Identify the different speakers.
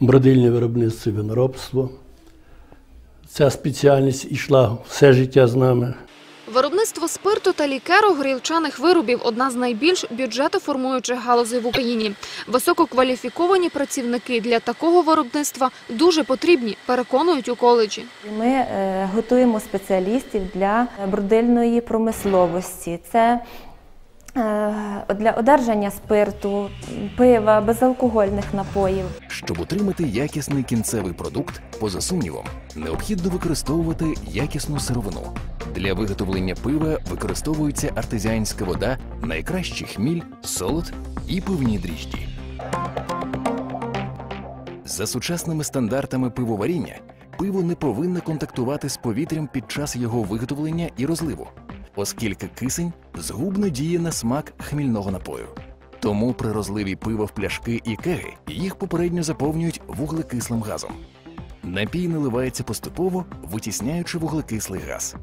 Speaker 1: бродильне виробництво і виноробство. Ця спеціальність йшла все життя з нами.
Speaker 2: Виробництво спирту та лікеру горілчаних виробів – одна з найбільш бюджетоформуючих галузей в Україні. Висококваліфіковані працівники для такого виробництва дуже потрібні, переконують у коледжі.
Speaker 3: Ми е, готуємо спеціалістів для брудильної промисловості. Це е, для одержання спирту, пива, безалкогольних напоїв.
Speaker 4: Щоб отримати якісний кінцевий продукт, поза сумнівом, необхідно використовувати якісну сировину. Для виготовлення пива використовується артезіанська вода, найкращий хміль, солод і пивні дріжджі. За сучасними стандартами пивоваріння, пиво не повинно контактувати з повітрям під час його виготовлення і розливу, оскільки кисень згубно діє на смак хмільного напою. Тому при розливі пива в пляшки і кеги їх попередньо заповнюють вуглекислим газом. Напій наливається поступово, витісняючи вуглекислий газ.